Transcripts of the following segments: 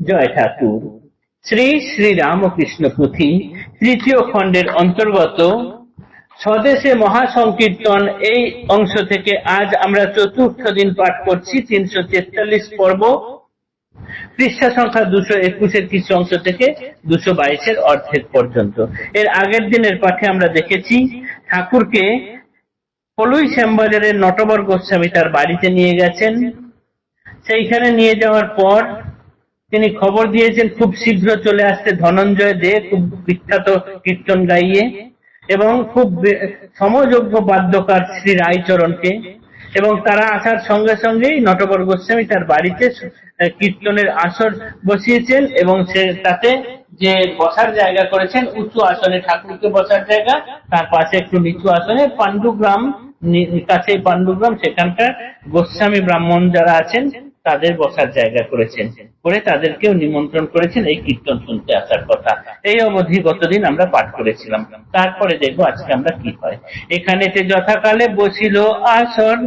জয় ঠাকুর শ্রী শ্রী রামকৃষ্ণ পুঁথি তৃতীয় খণ্ডের অন্তর্গত। স্বদেশে মহাসংকীর্তন এই অংশ থেকে আজ আমরা চতুর্থ দিন পাঠ করছি, তিনশো তেতাল্লিশ পর্ব। পৃষ্ঠা সংখ্যা দুশো একুশের কিছু অংশ থেকে দুশো বাইশের অর্ধেক পর্যন্ত। এর আগের দিনের পাঠে আমরা দেখেছি, ঠাকুরকে পলুই শ্যামবাজারের নটবর গোস্বামী তার বাড়িতে নিয়ে গেছেন। সেইখানে নিয়ে যাওয়ার পর তিনি খবর দিয়েছেন, খুব শীঘ্র চলে আসতে ধনঞ্জয় দে, খুব বিখ্যাত কীর্তন গাইয়ে এবং খুব সমযোগ্য বাদ্যকার শ্রী রায়চরণকে এবং তারা আসার সঙ্গে সঙ্গেই নটবর গোস্বামী তার বাড়িতে কীর্তনের আসর বসিয়েছেন এবং সে তাতে যে বসার জায়গা করেছেন, উঁচু আসনে, ঠাকুরকে বসার জায়গা, তার পাশে একটু নিচু আসনে পাণ্ডুগ্রাম কাছে পাণ্ডুগ্রাম, সেখানকার গোস্বামী ব্রাহ্মণ যারা আছেন তাদের বসার জায়গা করেছেন। করে তাদেরকেও নিমন্ত্রণ করেছেন এই কীর্তন শুনতে আসার কথা। এই অবধি গতদিন আমরা পাঠ করেছিলাম। তারপরে দেখব আজকে আমরা কি হয়। এখানেতে যথাকালে বসিল আসন।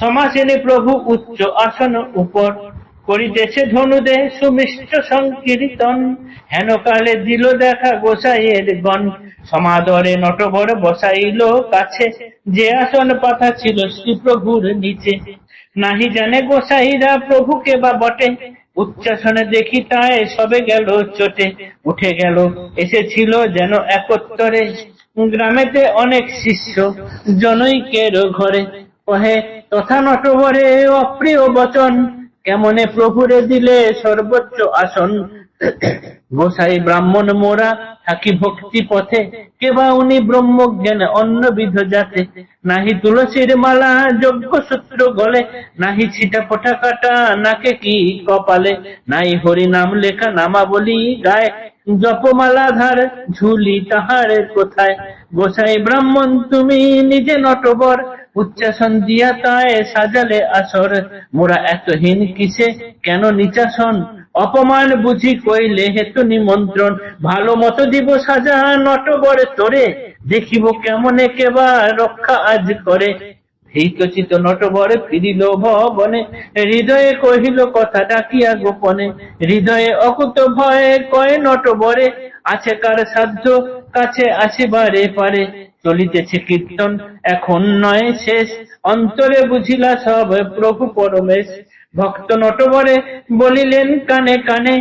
সমাসেনে প্রভু উচ্চ আসন উপর করিতেছে ধনুদে সুমিষ্ট সংকীর্তন। হেন কালে দিল দেখা গোসাইয়ের গণ। সমাদরে নটবর বসাইল কাছে। যে আসন পাতা ছিল শ্রী প্রভুর নিচে। নাহি জানে গোসাইরা প্রভুকে বা বটে। উচ্চাসনে দেখি তাই সবে গেল চটে। উঠে গেল, এসেছিল যেন একত্তরে। গ্রামেতে অনেক শিষ্য, জনৈকের ঘরে। কহে তথা নটবরে অপ্রিয় বচন, কেমনে প্রভুরে দিলে সর্বোচ্চ আসন? গোসাই ব্রাহ্মণ মোরা থাকি ভক্তি পথে। কেবা উনি ব্রহ্মজ্ঞান অন্য বিধ জাতে নাহি তুলসীর মালা যজ্ঞ সূত্র গলে। নাহি ছিটা ফোটা কাটা নাকে কি কপালে। নাই হরি নাম লেখা নামাবলী গায়। জপমালা ধার ঝুলি তাহার কোথায়। গোসাই ব্রাহ্মণ তুমি নিজে নটবর। উচ্চাসন দিয়া তায় সাজালে আসর। মোরা এতহীন কিসে? কেন নিচাসন? অপমান বুঝি কইলে হেতু নিমন্ত্রণ। ভালো মতো দিব সাজা নটবরে তোরে। দেখিব কেমনে কেবা রক্ষা আজ করে। ফিরিল ভবনে। হৃদয়ে কহিল কথা ডাকিয়া গোপনে। হৃদয়ে অকুত ভয়ে কয়ে নটবরে আছে কার সাধ্য, কাছে আসিবারে পারে। চলিতেছে কীর্তন, এখন নয় শেষ। অন্তরে বুঝিলা সব প্রভু পরমেশ। ভক্ত নটবরে বলিলেন, কানে কানে,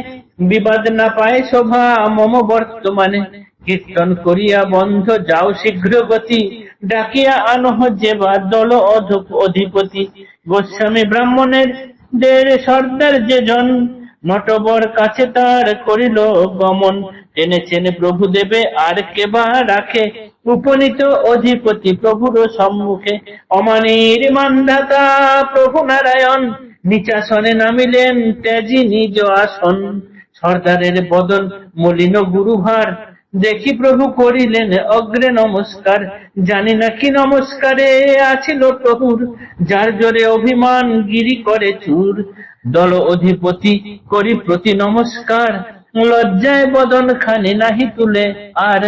বিবাদ না পায় শোভা মম বর্তমানে। কীর্তন করিয়া বন্ধ, যাও শীঘ্র গতি। ডাকিয়া আনহ যেবা দল অধিপতি। গোস্বামী ব্রাহ্মণের দের সর্দার যে জন নটবর কাছে তার করিল গমন। টেনেছেন প্রভু দেবে আর কেবা রাখে। উপনীত অধিপতি প্রভুর সম্মুখে। অমানির মান্ধাতা প্রভু নারায়ণ। নিচাসনে নামিলেন তেজি নিজ আসন। সর্দারের বদন মলিন গুরুভার। দেখি প্রভু করিলেন অগ্রে নমস্কার। জানি না কি নমস্কারে আছিল প্রভুর। যার জোরে অভিমান গিরি করে চুর। দল অধিপতি করি প্রতি নমস্কার। লজ্জায় বদন খানি নাহি তুলে আর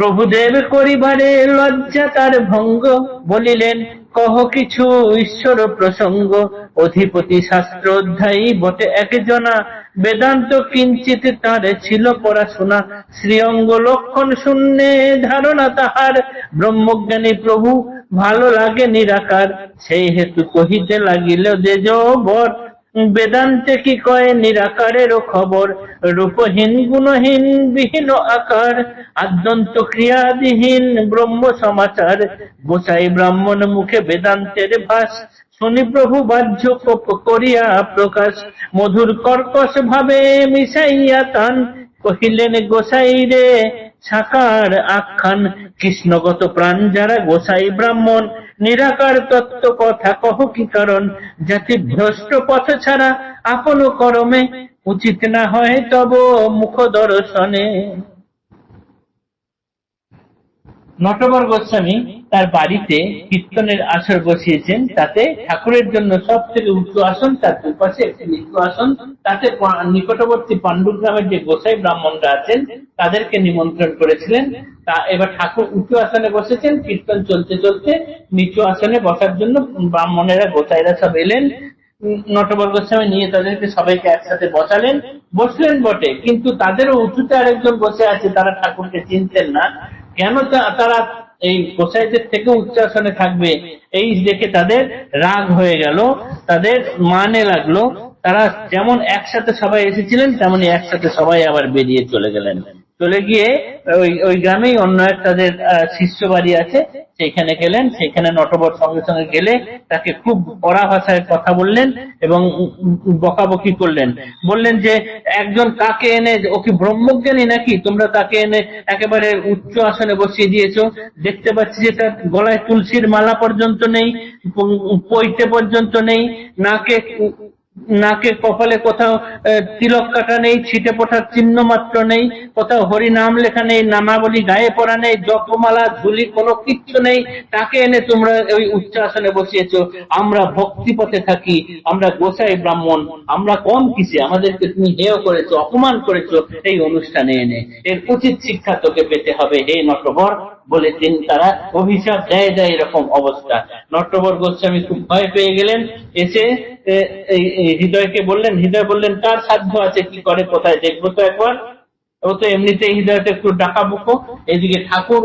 প্রভুদেব করিবারে লজ্জা তার ভঙ্গ। বলিলেন, কহ কিছু ঈশ্বর প্রসঙ্গ। অধিপতি শাস্ত্র অধ্যায়ী বটে একজনা। বেদান্ত কিঞ্চিত তার ছিল পড়াশোনা। শ্রীঅঙ্গ লক্ষণ শূন্যে ধারণা তাহার। ব্রহ্মজ্ঞানী প্রভু, ভালো লাগে নিরাকার। সেই হেতু কহিতে লাগিল, দেজ বর বেদান্তে কি কয়? নিরাকারেরও খবর। রূপহীন, গুণহীন, বিহীন আকার। আদ্যন্ত ক্রিয়াদিহীন ব্রহ্ম সমাচার। গোসাই ব্রাহ্মণ মুখে বেদান্তের ভাস। শুনি প্রভু বাহ্য করিয়া প্রকাশ। মধুর কর্কশ ভাবে মিশাইয়া তান কহিলেন, গোসাই রে, সাকার আখ্যান। কৃষ্ণগত প্রাণ যারা গোসাই ব্রাহ্মণ নিরাকার তত্ত্ব কথা কহ কি কারণ? জাতি ভ্রষ্ট পথ ছাড়া আপন করমে উচিত না হয় তব মুখ দর্শনে। নটবর গোস্বামী তার বাড়িতে কীর্তনের আসর বসিয়েছেন, তাতে ঠাকুরের জন্য সব থেকে উঁচু আসন, তার দুপাশে একটি নিচু আসন, তাতে নিকটবর্তী নিকটবর্তী পাণ্ডুগ্রামের যে গোসাই ব্রাহ্মণরা আছেন, তাদেরকে নিমন্ত্রণ করেছিলেন। এবার ঠাকুর উঁচু আসনে বসেছেন, কীর্তন চলতে চলতে নিচু আসনে বসার জন্য ব্রাহ্মণেরা গোসাইরা সব এলেন। নটবর গোস্বামী নিয়ে তাদেরকে সবাইকে একসাথে বসালেন। বসলেন বটে, কিন্তু তাদেরও উঁচুতে আরেকজন বসে আছে, তারা ঠাকুরকে চিনতেন না। কেন তারা এই গোসাইদের থেকে উচ্চ আসনে থাকবে, এই দেখে তাদের রাগ হয়ে গেল, তাদের মানে লাগল। তারা যেমন একসাথে সবাই এসেছিলেন, তেমনি একসাথে সবাই আবার বেরিয়ে চলে গেলেন। চলে গিয়ে ওই ওই গ্রামেই অন্য এক তাদের শিষ্য বাড়ি আছে সেখানে গেলেন সেখানে নটবর সঙ্গে সঙ্গে গেলে তাকে খুব কড়া ভাষায় কথা বললেন এবং বকাবকি করলেন। বললেন যে, একজন কাকে এনে, ও কি ব্রহ্মজ্ঞানী নাকি? তোমরা তাকে এনে একেবারে উচ্চ আসনে বসিয়ে দিয়েছ। দেখতে পাচ্ছি যে তার গলায় তুলসীর মালা পর্যন্ত নেই পৈতে পর্যন্ত নেই, নাকে নাকে কপালে কোথাও তিলক কাটা নেই, ছিটে পোটার চিহ্ন মাত্র নেই, কোথাও হরি নাম লেখা নেই, নামাবলী গায়ে পড়া নেই, জপমালা ধুলি কোনো কিচ্ছু নেই। তাকে এনে তোমরা ওই উচ্চ আসনে বসিয়েছো। আমরা ভক্তি পথে থাকি, আমরা গোসাই ব্রাহ্মণ, আমরা কম কিসে, আমাদেরকে তুমি হেয় করেছ, অপমান করেছ, এই অনুষ্ঠানে এনে। এর উচিত শিক্ষা তোকে পেতে হবে, হে নটবর, বলে তিনি তারা অভিশাপ দেয় দেয় এরকম অবস্থা। নটবর গোস্বামী খুব ভয় পেয়ে গেলেন, এসে হৃদয়কে বললেন, হৃদয় বললেন, কার সাধ্য আছে কি করে, কোথায় দেখব তো একবার? ও তো এমনিতেই হৃদয়টা একটু ডাকাবুকো এদিকে ঠাকুর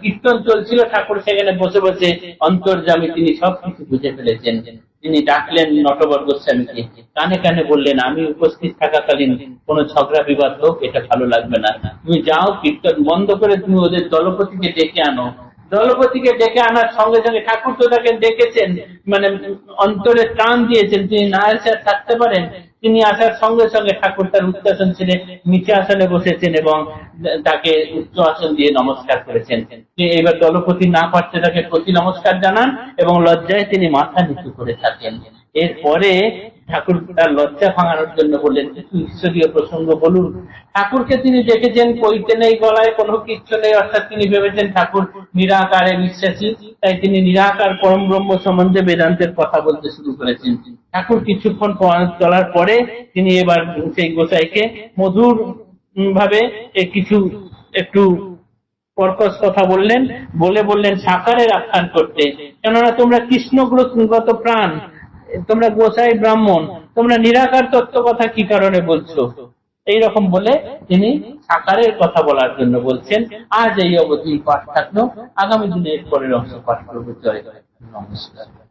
কীর্তন চলছিল, ঠাকুর সেখানে বসে বসে অন্তর্জামী তিনি সবকিছু বুঝে ফেলেছেন। তিনি ডাকলেন, নটবর গোস্বামীকে। কানে কানে বললেন, আমি উপস্থিত থাকাকালীন কোনো ঝগড়া বিবাদ হোক, এটা ভালো লাগবে না। তুমি যাও, কীর্তন বন্ধ করে তুমি ওদের দলপতিকে ডেকে আনো। দলপতিকে ডেকে আনার সঙ্গে সঙ্গে ঠাকুর তো তাকে ডেকেছেন মানে অন্তরে ত্রাণ দিয়েছেন, তিনি না এসে থাকতে পারেন। তিনি আসার সঙ্গে সঙ্গে ঠাকুর তার উচ্চ আসন ছেড়ে নিচে আসনে বসেছেন এবং তাকে উচ্চ আসন দিয়ে নমস্কার করেছেন। এবার দলপতি না পারতে তাকে প্রতি নমস্কার জানান এবং লজ্জায় তিনি মাথা নিচু করে থাকেন। এরপরে ঠাকুর লজ্জা ভাঙানোর জন্য বললেন ঈশ্বরীয় প্রসঙ্গ বলুন। ঠাকুরকে তিনি দেখেছেন, কইতে নেই গলায় কোনো কিচ্ছু নেই, অর্থাৎ তিনি ভেবেছেন ঠাকুর নিরাকারে বিশ্বাসী। তাই তিনি নিরাকার পরম ব্রহ্ম সম্বন্ধে বেদান্তের কথা বলতে শুরু করেছেন। ঠাকুর কিছুক্ষণ চলার পরে তিনি এবার সেই গোসাইকে মধুর ভাবে কিছু একটু কর্কশ কথা বললেন। বলে বললেন, সাকারের আখ্যান করতে। কেননা তোমরা কৃষ্ণগত প্রাণ তোমরা গোসাই ব্রাহ্মণ, তোমরা নিরাকার তত্ত্ব কথা কি কারণে বলছো? এইরকম বলে তিনি সাকারের কথা বলার জন্য বলছেন, আজ এই অবধি পাঠ থাকল। আগামী দিনে এরপরের অংশ পাঠ করব। জয় জয় নমস্কার।